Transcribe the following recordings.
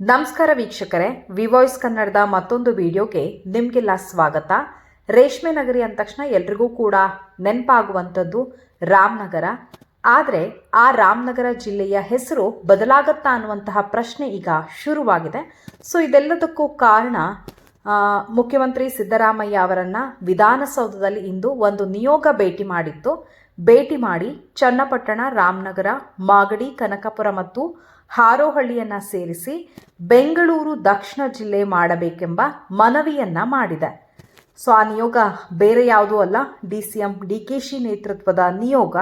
ನಮಸ್ಕಾರ ವೀಕ್ಷಕರೇ ವಿವಾಯ್ಸ್ ಕನ್ನಡದ ಮತ್ತೊಂದು ವಿಡಿಯೋಗೆ ನಿಮಗೆಲ್ಲ ಸ್ವಾಗತ. ರೇಷ್ಮೆ ನಗರಿ ಅಂದ ತಕ್ಷಣ ಎಲ್ರಿಗೂ ಕೂಡ ನೆನಪಾಗುವಂಥದ್ದು ರಾಮನಗರ. ಆದರೆ ಆ ರಾಮನಗರ ಜಿಲ್ಲೆಯ ಹೆಸರು ಬದಲಾಗತ್ತಾ ಅನ್ನುವಂತಹ ಪ್ರಶ್ನೆ ಈಗ ಶುರುವಾಗಿದೆ. ಸೊ, ಇದೆಲ್ಲದಕ್ಕೂ ಕಾರಣ ಮುಖ್ಯಮಂತ್ರಿ ಸಿದ್ದರಾಮಯ್ಯ ಅವರನ್ನು ವಿಧಾನಸೌಧದಲ್ಲಿ ಇಂದು ಒಂದು ನಿಯೋಗ ಭೇಟಿ ಮಾಡಿತ್ತು. ಭೇಟಿ ಮಾಡಿ ಚನ್ನಪಟ್ಟಣ, ರಾಮನಗರ, ಮಾಗಡಿ, ಕನಕಪುರ ಮತ್ತು ಹಾರೋಹಳ್ಳಿಯನ್ನ ಸೇರಿಸಿ ಬೆಂಗಳೂರು ದಕ್ಷಿಣ ಜಿಲ್ಲೆ ಮಾಡಬೇಕೆಂಬ ಮನವಿಯನ್ನು ಮಾಡಿದೆ. ಸೊ ಆ ನಿಯೋಗ ಬೇರೆ ಯಾವುದೂ ಅಲ್ಲ. D C M, D K Shi ನೇತೃತ್ವದ ನಿಯೋಗ.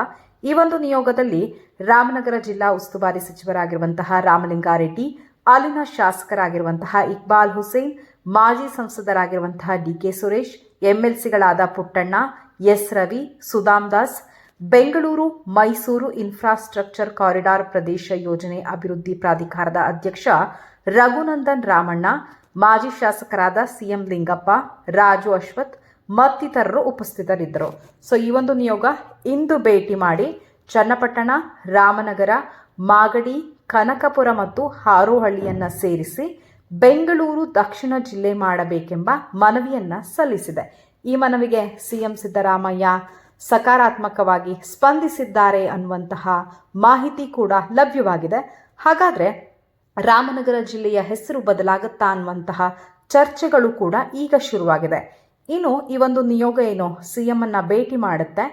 ಈ ಒಂದು ನಿಯೋಗದಲ್ಲಿ ರಾಮನಗರ ಜಿಲ್ಲಾ ಉಸ್ತುವಾರಿ ಸಚಿವರಾಗಿರುವಂತಹ ರಾಮಲಿಂಗಾರೆಡ್ಡಿ, ಅಲ್ಲಿನ ಶಾಸಕರಾಗಿರುವಂತಹ ಇಕ್ಬಾಲ್ ಹುಸೇನ್, ಮಾಜಿ ಸಂಸದರಾಗಿರುವಂತಹ D K Suresh, ಎಂಎಲ್ಸಿಗಳಾದ Puttanna, S Ravi, Sudham Das Bengaluru Mysuru infrastructure corridor ಪ್ರದೇಶ ಯೋಜನೆ ಅಭಿವೃದ್ಧಿ ಪ್ರಾಧಿಕಾರದ ಅಧ್ಯಕ್ಷ ರಘುನಂದನ್ ರಾಮಣ್ಣ, ಮಾಜಿ ಶಾಸಕರಾದ ಸಿಎಂ ಲಿಂಗಪ್ಪ, ರಾಜು ಅಶ್ವಥ್ ಮತ್ತಿತರರು ಉಪಸ್ಥಿತರಿದ್ದರು. ಸೊ ಈ ಒಂದು ನಿಯೋಗ ಇಂದು ಭೇಟಿ ಮಾಡಿ ಚನ್ನಪಟ್ಟಣ, ರಾಮನಗರ, ಮಾಗಡಿ, ಕನಕಪುರ ಮತ್ತು ಹಾರೋಹಳ್ಳಿಯನ್ನ ಸೇರಿಸಿ ಬೆಂಗಳೂರು ದಕ್ಷಿಣ ಜಿಲ್ಲೆ ಮಾಡಬೇಕೆಂಬ ಮನವಿಯನ್ನು ಸಲ್ಲಿಸಿದೆ. ಈ ಮನವಿಗೆ ಸಿಎಂ ಸಿದ್ದರಾಮಯ್ಯ ಸಕಾರಾತ್ಮಕವಾಗಿ ಸ್ಪಂದಿಸಿದ್ದಾರೆ ಅನ್ನುವಂತಹ ಮಾಹಿತಿ ಕೂಡ ಲಭ್ಯವಾಗಿದೆ. ಹಾಗಾದ್ರೆ ರಾಮನಗರ ಜಿಲ್ಲೆಯ ಹೆಸರು ಬದಲಾಗುತ್ತಾ ಅನ್ನುವಂತಹ ಚರ್ಚೆಗಳು ಕೂಡ ಈಗ ಶುರುವಾಗಿದೆ. ಇನ್ನು ಈ ಒಂದು ನಿಯೋಗ ಏನು ಸಿ ಎಂ ಅನ್ನ ಭೇಟಿ ಮಾಡುತ್ತೆ.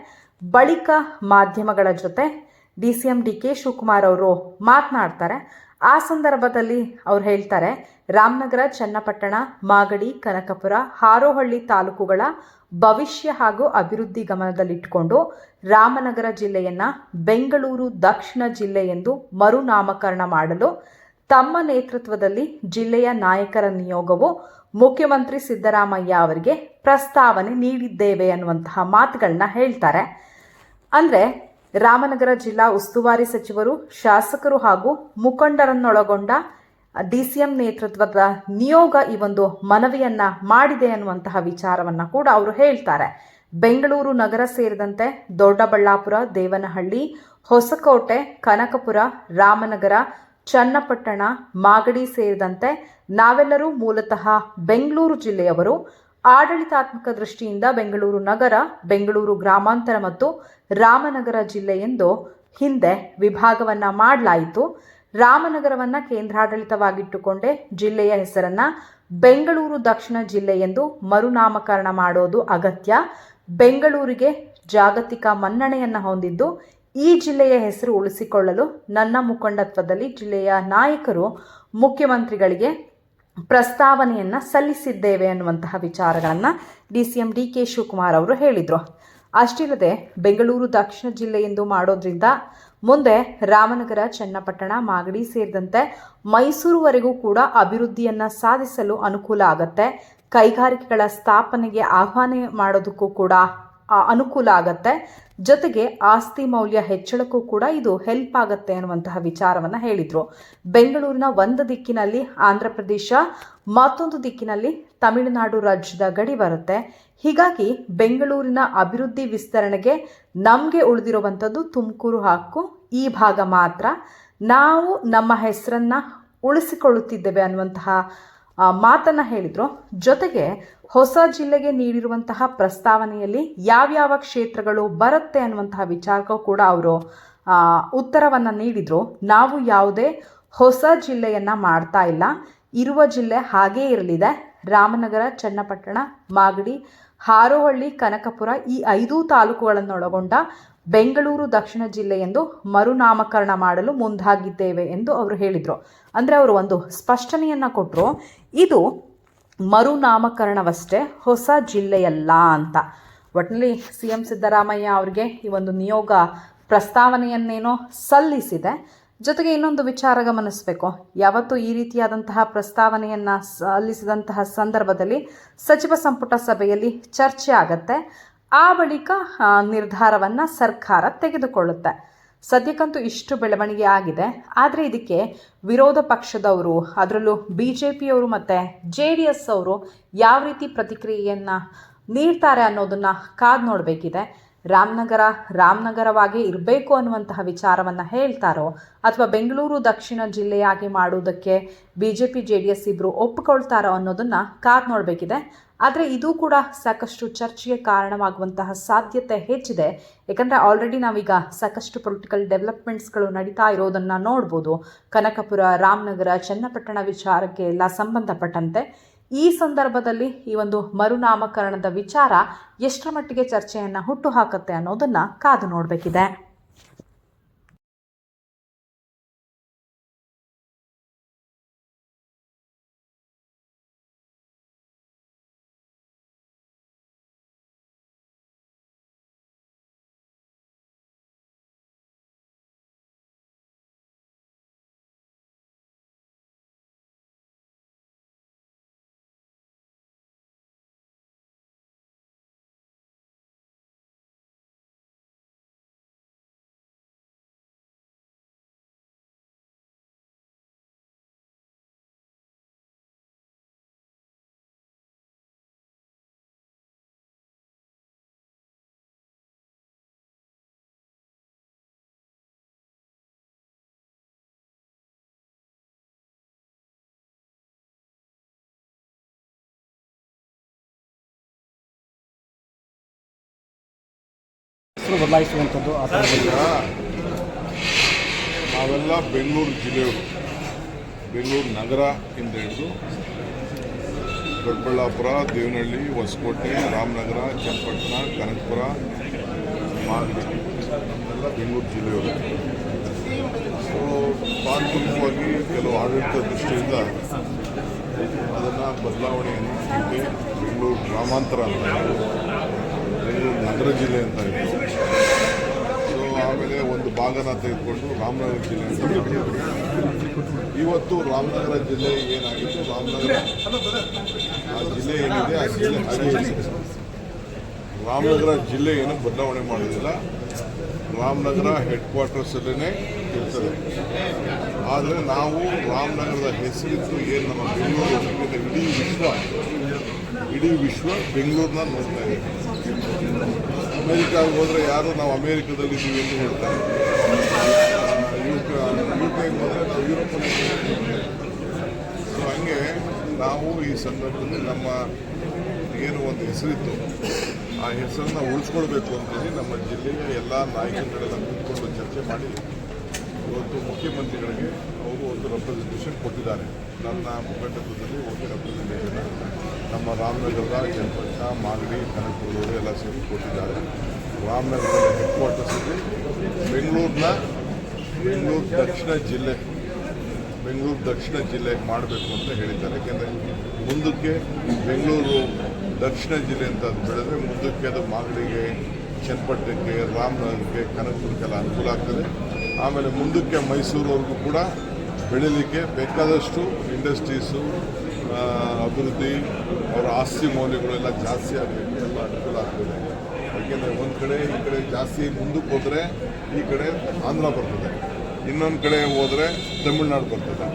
ಬಳಿಕ ಮಾಧ್ಯಮಗಳ ಜೊತೆ D C M D K Shivakumar ಅವರು ಮಾತನಾಡ್ತಾರೆ. ಆ ಸಂದರ್ಭದಲ್ಲಿ ಅವ್ರು ಹೇಳ್ತಾರೆ, ರಾಮನಗರ, ಚನ್ನಪಟ್ಟಣ, ಮಾಗಡಿ, ಕನಕಪುರ, ಹಾರೋಹಳ್ಳಿ ತಾಲೂಕುಗಳ ಭವಿಷ್ಯ ಹಾಗೂ ಅಭಿವೃದ್ಧಿ ಗಮನದಲ್ಲಿಟ್ಟುಕೊಂಡು ರಾಮನಗರ ಜಿಲ್ಲೆಯನ್ನ ಬೆಂಗಳೂರು ದಕ್ಷಿಣ ಜಿಲ್ಲೆ ಎಂದು ಮರುನಾಮಕರಣ ಮಾಡಲು ತಮ್ಮ ನೇತೃತ್ವದಲ್ಲಿ ಜಿಲ್ಲೆಯ ನಾಯಕರ ನಿಯೋಗವು ಮುಖ್ಯಮಂತ್ರಿ ಸಿದ್ದರಾಮಯ್ಯ ಅವರಿಗೆ ಪ್ರಸ್ತಾವನೆ ನೀಡಿದ್ದೇವೆ ಅನ್ನುವಂತಹ ಮಾತುಗಳನ್ನ ಹೇಳ್ತಾರೆ. ಅಂದರೆ ರಾಮನಗರ ಜಿಲ್ಲಾ ಉಸ್ತುವಾರಿ ಸಚಿವರು, ಶಾಸಕರು ಹಾಗೂ ಮುಖಂಡರನ್ನೊಳಗೊಂಡ ಡಿಸಿಎಂ ನೇತೃತ್ವದ ನಿಯೋಗ ಈ ಒಂದು ಮನವಿಯನ್ನ ಮಾಡಿದೆ ಅನ್ನುವಂತಹ ವಿಚಾರವನ್ನ ಕೂಡ ಅವರು ಹೇಳ್ತಾರೆ. ಬೆಂಗಳೂರು ನಗರ ಸೇರಿದಂತೆ ದೊಡ್ಡಬಳ್ಳಾಪುರ, ದೇವನಹಳ್ಳಿ, ಹೊಸಕೋಟೆ, ಕನಕಪುರ, ರಾಮನಗರ, ಚನ್ನಪಟ್ಟಣ, ಮಾಗಡಿ ಸೇರಿದಂತೆ ನಾವೆಲ್ಲರೂ ಮೂಲತಃ ಬೆಂಗಳೂರು ಜಿಲ್ಲೆಯವರು ಆಡಳಿತಾತ್ಮಕ ದೃಷ್ಟಿಯಿಂದ ಬೆಂಗಳೂರು ನಗರ, ಬೆಂಗಳೂರು ಗ್ರಾಮಾಂತರ ಮತ್ತು ರಾಮನಗರ ಜಿಲ್ಲೆ ಎಂದು ಹಿಂದೆ ವಿಭಾಗವನ್ನ ಮಾಡಲಾಯಿತು. ರಾಮನಗರವನ್ನ ಕೇಂದ್ರಾಡಳಿತವಾಗಿಟ್ಟುಕೊಂಡೇ ಜಿಲ್ಲೆಯ ಹೆಸರನ್ನ ಬೆಂಗಳೂರು ದಕ್ಷಿಣ ಜಿಲ್ಲೆ ಎಂದು ಮರುನಾಮಕರಣ ಮಾಡೋದು ಅಗತ್ಯ. ಬೆಂಗಳೂರಿಗೆ ಜಾಗತಿಕ ಮನ್ನಣೆಯನ್ನು ಹೊಂದಿದ್ದು ಈ ಜಿಲ್ಲೆಯ ಹೆಸರು ಉಳಿಸಿಕೊಳ್ಳಲು ನನ್ನ ಮುಖಂಡತ್ವದಲ್ಲಿ ಜಿಲ್ಲೆಯ ನಾಯಕರು ಮುಖ್ಯಮಂತ್ರಿಗಳಿಗೆ ಪ್ರಸ್ತಾವನೆಯನ್ನ ಸಲ್ಲಿಸಿದ್ದೇವೆ ಅನ್ನುವಂತಹ ವಿಚಾರಗಳನ್ನು D C M D K Shivakumar ಅವರು ಹೇಳಿದರು. ಅಷ್ಟಿಲ್ಲದೆ ಬೆಂಗಳೂರು ದಕ್ಷಿಣ ಜಿಲ್ಲೆ ಎಂದು ಮಾಡೋದ್ರಿಂದ ಮುಂದೆ ರಾಮನಗರ, ಚನ್ನಪಟ್ಟಣ, ಮಾಗಡಿ ಸೇರಿದಂತೆ ಮೈಸೂರುವರೆಗೂ ಕೂಡ ಅಭಿವೃದ್ಧಿಯನ್ನ ಸಾಧಿಸಲು ಅನುಕೂಲ ಆಗತ್ತೆ. ಕೈಗಾರಿಕೆಗಳ ಸ್ಥಾಪನೆಗೆ ಆಹ್ವಾನ ಮಾಡೋದಕ್ಕೂ ಕೂಡ ಅನುಕೂಲ ಆಗತ್ತೆ. ಜೊತೆಗೆ ಆಸ್ತಿ ಮೌಲ್ಯ ಹೆಚ್ಚಳಕ್ಕೂ ಕೂಡ ಇದು ಹೆಲ್ಪ್ ಆಗುತ್ತೆ ಅನ್ನುವಂತಹ ವಿಚಾರವನ್ನ ಹೇಳಿದರು. ಬೆಂಗಳೂರಿನ ಒಂದು ದಿಕ್ಕಿನಲ್ಲಿ ಆಂಧ್ರ ಪ್ರದೇಶ, ಮತ್ತೊಂದು ದಿಕ್ಕಿನಲ್ಲಿ ತಮಿಳುನಾಡು ರಾಜ್ಯದ ಗಡಿ ಬರುತ್ತೆ. ಹೀಗಾಗಿ ಬೆಂಗಳೂರಿನ ಅಭಿವೃದ್ಧಿ ವಿಸ್ತರಣೆಗೆ ನಮಗೆ ಉಳಿದಿರುವಂಥದ್ದು ತುಮಕೂರು ಹಾಕು ಈ ಭಾಗ ಮಾತ್ರ. ನಾವು ನಮ್ಮ ಹೆಸರನ್ನ ಉಳಿಸಿಕೊಳ್ಳುತ್ತಿದ್ದೇವೆ ಅನ್ನುವಂತಹ ಮಾತನ್ನ ಹೇಳಿದರು. ಜೊತೆಗೆ ಹೊಸ ಜಿಲ್ಲೆಗೆ ನೀಡಿರುವಂತಹ ಪ್ರಸ್ತಾವನೆಯಲ್ಲಿ ಯಾವ್ಯಾವ ಕ್ಷೇತ್ರಗಳು ಬರುತ್ತೆ ಅನ್ನುವಂತಹ ವಿಚಾರಕ್ಕೂ ಕೂಡ ಅವರು ಉತ್ತರವನ್ನು ನೀಡಿದ್ರು. ನಾವು ಯಾವುದೇ ಹೊಸ ಜಿಲ್ಲೆಯನ್ನ ಮಾಡ್ತಾ ಇಲ್ಲ. ಇರುವ ಜಿಲ್ಲೆ ಹಾಗೇ ಇರಲಿದೆ. ರಾಮನಗರ, ಚನ್ನಪಟ್ಟಣ, ಮಾಗಡಿ, ಹಾರೋಹಳ್ಳಿ, ಕನಕಪುರ ಈ ಐದೂ ತಾಲೂಕುಗಳನ್ನೊಳಗೊಂಡ ಬೆಂಗಳೂರು ದಕ್ಷಿಣ ಜಿಲ್ಲೆ ಎಂದು ಮರುನಾಮಕರಣ ಮಾಡಲು ಮುಂದಾಗಿದ್ದೇವೆ ಎಂದು ಅವರು ಹೇಳಿದರು. ಅಂದರೆ ಅವರು ಒಂದು ಸ್ಪಷ್ಟನೆಯನ್ನು ಕೊಟ್ಟರು ಇದು ಮರುನಾಮಕರಣವಷ್ಟೇ ಹೊಸ ಜಿಲ್ಲೆಯಲ್ಲ ಅಂತ. ಒಟ್ಟಿನಲ್ಲಿ ಸಿ ಎಂ ಸಿದ್ದರಾಮಯ್ಯ ಅವರಿಗೆ ಈ ಒಂದು ನಿಯೋಗ ಪ್ರಸ್ತಾವನೆಯನ್ನೇನೋ ಸಲ್ಲಿಸಿದೆ. ಜೊತೆಗೆ ಇನ್ನೊಂದು ವಿಚಾರ ಗಮನಿಸಬೇಕು. ಯಾವತ್ತು ಈ ರೀತಿಯಾದಂತಹ ಪ್ರಸ್ತಾವನೆಯನ್ನು ಸಲ್ಲಿಸಿದಂತಹ ಸಂದರ್ಭದಲ್ಲಿ ಸಚಿವ ಸಂಪುಟ ಸಭೆಯಲ್ಲಿ ಚರ್ಚೆ ಆಗತ್ತೆ. ಆ ಬಳಿಕ ನಿರ್ಧಾರವನ್ನು ನಿರ್ಧಾರವನ್ನ ಸರ್ಕಾರ ತೆಗೆದುಕೊಳ್ಳುತ್ತೆ. ಸದ್ಯಕ್ಕಂತೂ ಇಷ್ಟು ಬೆಳವಣಿಗೆ ಆಗಿದೆ. ಆದರೆ ಇದಕ್ಕೆ ವಿರೋಧ ಪಕ್ಷದವರು, ಅದರಲ್ಲೂ ಬಿ ಜೆ ಪಿಯವರು ಮತ್ತು ಜೆ ಡಿ ಎಸ್ ಅವರು ಯಾವ ರೀತಿ ಪ್ರತಿಕ್ರಿಯೆಯನ್ನು ನೀಡ್ತಾರೆ ಅನ್ನೋದನ್ನು ಕಾದು ನೋಡಬೇಕಿದೆ. ರಾಮನಗರ, ರಾಮನಗರವಾಗಿ ಇರಬೇಕು ಅನ್ನುವಂತಹ ವಿಚಾರವನ್ನು ಹೇಳ್ತಾರೋ ಅಥವಾ ಬೆಂಗಳೂರು, ದಕ್ಷಿಣ ಜಿಲ್ಲೆಯಾಗಿ ಮಾಡುವುದಕ್ಕೆ B J P J D S ಇಬ್ಬರು ಒಪ್ಪಿಕೊಳ್ತಾರೋ ಅನ್ನೋದನ್ನು ಕಾದ್ ನೋಡಬೇಕಿದೆ. ಆದರೆ ಇದು ಕೂಡ ಸಾಕಷ್ಟು ಚರ್ಚೆಗೆ ಕಾರಣವಾಗುವಂತಹ ಸಾಧ್ಯತೆ ಹೆಚ್ಚಿದೆ. ಯಾಕಂದರೆ ಆಲ್ರೆಡಿ ನಾವೀಗ ಸಾಕಷ್ಟು ಪೊಲಿಟಿಕಲ್ ಡೆವಲಪ್ಮೆಂಟ್ಸ್ಗಳು ನಡೀತಾ ಇರೋದನ್ನು ನೋಡ್ಬೋದು. ಕನಕಪುರ, ರಾಮನಗರ, ಚನ್ನಪಟ್ಟಣ ವಿಚಾರಕ್ಕೆ ಎಲ್ಲ ಸಂಬಂಧಪಟ್ಟಂತೆ. ಈ ಸಂದರ್ಭದಲ್ಲಿ ಈ ಒಂದು ಮರುನಾಮಕರಣದ ವಿಚಾರ ಎಷ್ಟರ ಮಟ್ಟಿಗೆ ಚರ್ಚೆಯನ್ನು ಹುಟ್ಟು ಹಾಕುತ್ತೆ ಅನ್ನೋದನ್ನು ಕಾದು ನೋಡಬೇಕಿದೆ. ಹೆಸರು ಬದಲಾಯಿಸುವಂಥದ್ದು ಆ ಥರ ನಾವೆಲ್ಲ ಬೆಂಗಳೂರು ಜಿಲ್ಲೆಯವರು. ಬೆಂಗಳೂರು ನಗರ ಇಂದ ಹಿಡಿದು ದೊಡ್ಡಬಳ್ಳಾಪುರ, ದೇವನಹಳ್ಳಿ, ಹೊಸಕೋಟೆ, ರಾಮನಗರ, ಚನ್ನಪಟ್ಟಣ, ಕನಕಪುರ ಮಾಗಡಿ ನಮ್ಮೆಲ್ಲ ಬೆಂಗಳೂರು ಜಿಲ್ಲೆಯವರು. ಸೊ ಪ್ರಾಥಮಿಕವಾಗಿ ಕೆಲವು ಆಡಳಿತ ದೃಷ್ಟಿಯಿಂದ ಅದನ್ನು ಬದಲಾವಣೆಯನ್ನು ಬೆಂಗಳೂರು ಗ್ರಾಮಾಂತರ ಅಂತ ಬೆಂಗಳೂರು ನಗರ ಜಿಲ್ಲೆ ಅಂತ ಇತ್ತು. ಸೊ ಆಮೇಲೆ ಒಂದು ಭಾಗನ ತೆಗೆದುಕೊಂಡು ರಾಮನಗರ ಜಿಲ್ಲೆ ಅಂತ. ಇವತ್ತು ರಾಮನಗರ ಜಿಲ್ಲೆ ಏನಾಗಿತ್ತು ರಾಮನಗರ ಆ ಜಿಲ್ಲೆ ಏನಿದೆ? ಆ ಜಿಲ್ಲೆ ರಾಮನಗರ ಜಿಲ್ಲೆ ಏನು ಬದಲಾವಣೆ ಮಾಡೋದಿಲ್ಲ ರಾಮನಗರ ಹೆಡ್ ಕ್ವಾರ್ಟರ್ಸಲ್ಲೇ ಇರ್ತದೆ. ಆದರೆ ನಾವು ರಾಮನಗರದ ಹೆಸರಿದ್ದು ಏನು ನಮ್ಮ ಬೆಂಗಳೂರು ಇಡೀ ವಿಶ್ವ ಇಡೀ ವಿಶ್ವ ಬೆಂಗಳೂರನ್ನ ನೋಡ್ತಾ ಇದೆ ಅಮೆರಿಕಾಗೆ ಹೋದರೆ ಯಾರು ನಾವು ಅಮೇರಿಕದಲ್ಲಿ ಇದ್ದೀವಿ ಅಂತ ಹೇಳ್ತಾರೆ. ಯು ಕೆ ಹೋದರೆ ನಾವು ಯುರೋಪಲ್ಲಿ ಸೊ ಹಂಗೆ ನಾವು ಈ ಸಂದರ್ಭದಲ್ಲಿ ನಮ್ಮ ಏನು ಒಂದು ಹೆಸರಿತ್ತು, ಆ ಹೆಸರನ್ನ ಉಳಿಸ್ಕೊಳ್ಬೇಕು ಅಂತೇಳಿ ನಮ್ಮ ಜಿಲ್ಲೆಯ ಎಲ್ಲ ನಾಯಕರುಗಳೆಲ್ಲ ಕೂತ್ಕೊಂಡು ಚರ್ಚೆ ಮಾಡಿ ಇವತ್ತು ಮುಖ್ಯಮಂತ್ರಿಗಳಿಗೆ ಅವರು ಒಂದು ರೆಪ್ರೆಸೆಂಟೇಷನ್ ಕೊಟ್ಟಿದ್ದಾರೆ. ನನ್ನ ಮುಖಂಡತ್ವದಲ್ಲಿ ಒಂದು ರೆಪ್ರೆಸೆಂಟೇಷನ್ ನಮ್ಮ ರಾಮನಗರದ ಚನ್ನಪಟ್ಟಣ ಮಾಗಡಿ, ಕನಕಪುರದವರು ಎಲ್ಲ ಸೇರಿ ಕೊಟ್ಟಿದ್ದಾರೆ. ರಾಮನಗರದ ಹೆಡ್ ಕ್ವಾರ್ಟರ್ಸಲ್ಲಿ ಬೆಂಗಳೂರಿನ ಬೆಂಗಳೂರು ದಕ್ಷಿಣ ಜಿಲ್ಲೆ, ಬೆಂಗಳೂರು ದಕ್ಷಿಣ ಜಿಲ್ಲೆಗೆ ಮಾಡಬೇಕು ಅಂತ ಹೇಳಿದ್ದಾರೆ. ಯಾಕೆಂದರೆ ಮುಂದಕ್ಕೆ ಬೆಂಗಳೂರು ದಕ್ಷಿಣ ಜಿಲ್ಲೆ ಅಂತ ಅದು ಬೆಳೆದ್ರೆ ಮುಂದಕ್ಕೆ ಅದು ಮಾಗಡಿಗೆ, ಚನ್ನಪಟ್ಟಣಕ್ಕೆ, ರಾಮನಗರಕ್ಕೆ ಕನಕಪುರಕ್ಕೆಲ್ಲ ಅನುಕೂಲ ಆಗ್ತದೆ. ಆಮೇಲೆ ಮುಂದಕ್ಕೆ ಮೈಸೂರವರೆಗೂ ಕೂಡ ಬೆಳೀಲಿಕ್ಕೆ ಬೇಕಾದಷ್ಟು ಇಂಡಸ್ಟ್ರೀಸು ಅಭಿವೃದ್ಧಿ, ಅವರ ಆಸ್ತಿ ಮೌಲ್ಯಗಳೆಲ್ಲ ಜಾಸ್ತಿ ಆಗಬೇಕು ಎಲ್ಲ ಅನುಕೂಲ ಆಗ್ತದೆ. ಯಾಕೆಂದರೆ ಒಂದು ಕಡೆ ಈ ಕಡೆ ಜಾಸ್ತಿ ಮುಂದಕ್ಕೆ ಹೋದರೆ ಈ ಕಡೆ ಆಂಧ್ರ ಬರ್ತದೆ. ಇನ್ನೊಂದು ಕಡೆ ಹೋದರೆ ತಮಿಳ್ನಾಡು ಬರ್ತದೆ.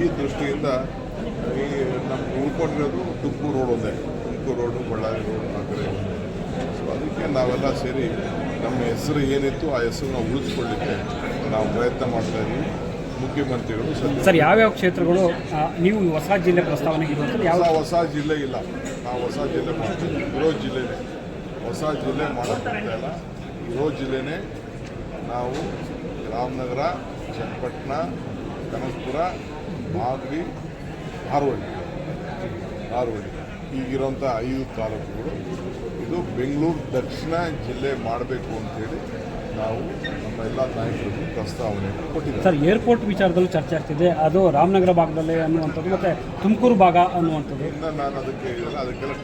ಈ ದೃಷ್ಟಿಯಿಂದ ಈ ನಮ್ಮ ಉಳ್ಕೊಂಡಿರೋದು ತುಮಕೂರು ರೋಡ್ ಒಂದೇ. ತುಮಕೂರು ರೋಡು, ಬಳ್ಳಾರಿ ರೋಡು ಆ ಕಡೆ ಸೊ ಅದಕ್ಕೆ ನಾವೆಲ್ಲ ಸೇರಿ ನಮ್ಮ ಹೆಸರು ಏನಿತ್ತು ಆ ಹೆಸರನ್ನ ಉಳಿಸ್ಕೊಳ್ಳಿಕ್ಕೆ ನಾವು ಪ್ರಯತ್ನ ಮಾಡ್ತಾ ಇದ್ದೀವಿ ಮುಖ್ಯಮಂತ್ರಿಗಳು ಸರ್ ಯಾವ್ಯಾವ ಕ್ಷೇತ್ರಗಳು ನೀವು ಹೊಸ ಜಿಲ್ಲೆ ಪ್ರಸ್ತಾವನೆ ಯಾವ ಹೊಸ ಜಿಲ್ಲೆ ಇಲ್ಲ. ನಾವು ಹೊಸ ಜಿಲ್ಲೆ ಮಾಡ್ತೀವಿ. ಇರೋ ಜಿಲ್ಲೆನೇ. ಹೊಸ ಜಿಲ್ಲೆ ಮಾಡೋಕ್ಕಾಗಲ್ಲ ಇರೋ ಜಿಲ್ಲೆನೇ ನಾವು ರಾಮನಗರ ಚನ್ನಪಟ್ಟಣ ಕನಕಪುರ ಮಾಗಡಿ ಹಾರೋಹಳ್ಳಿ ಹಾರೋಹಳ್ಳಿ ಈಗಿರೋಂಥ ಐದು ತಾಲೂಕುಗಳು. ಇದು ಬೆಂಗಳೂರು ದಕ್ಷಿಣ ಜಿಲ್ಲೆ ಮಾಡಬೇಕು ಅಂತೇಳಿ ನಾವು ನಮ್ಮ ಎಲ್ಲ ನಾಯಕರಿಗೂ ಪ್ರಸ್ತಾವನೆಯನ್ನು ಕೊಟ್ಟಿದ್ದೇವೆ ಸರ್, ಏರ್ಪೋರ್ಟ್ ವಿಚಾರದಲ್ಲೂ ಚರ್ಚೆ ಆಗ್ತಿದೆ. ಅದು ರಾಮನಗರ ಭಾಗದಲ್ಲೇ ಅನ್ನುವಂಥದ್ದು, ಮತ್ತು ತುಮಕೂರು ಭಾಗ ಅನ್ನುವಂಥದ್ದು. ನಾನು ಅದಕ್ಕೆ ಅದಕ್ಕೆಲ್ಲ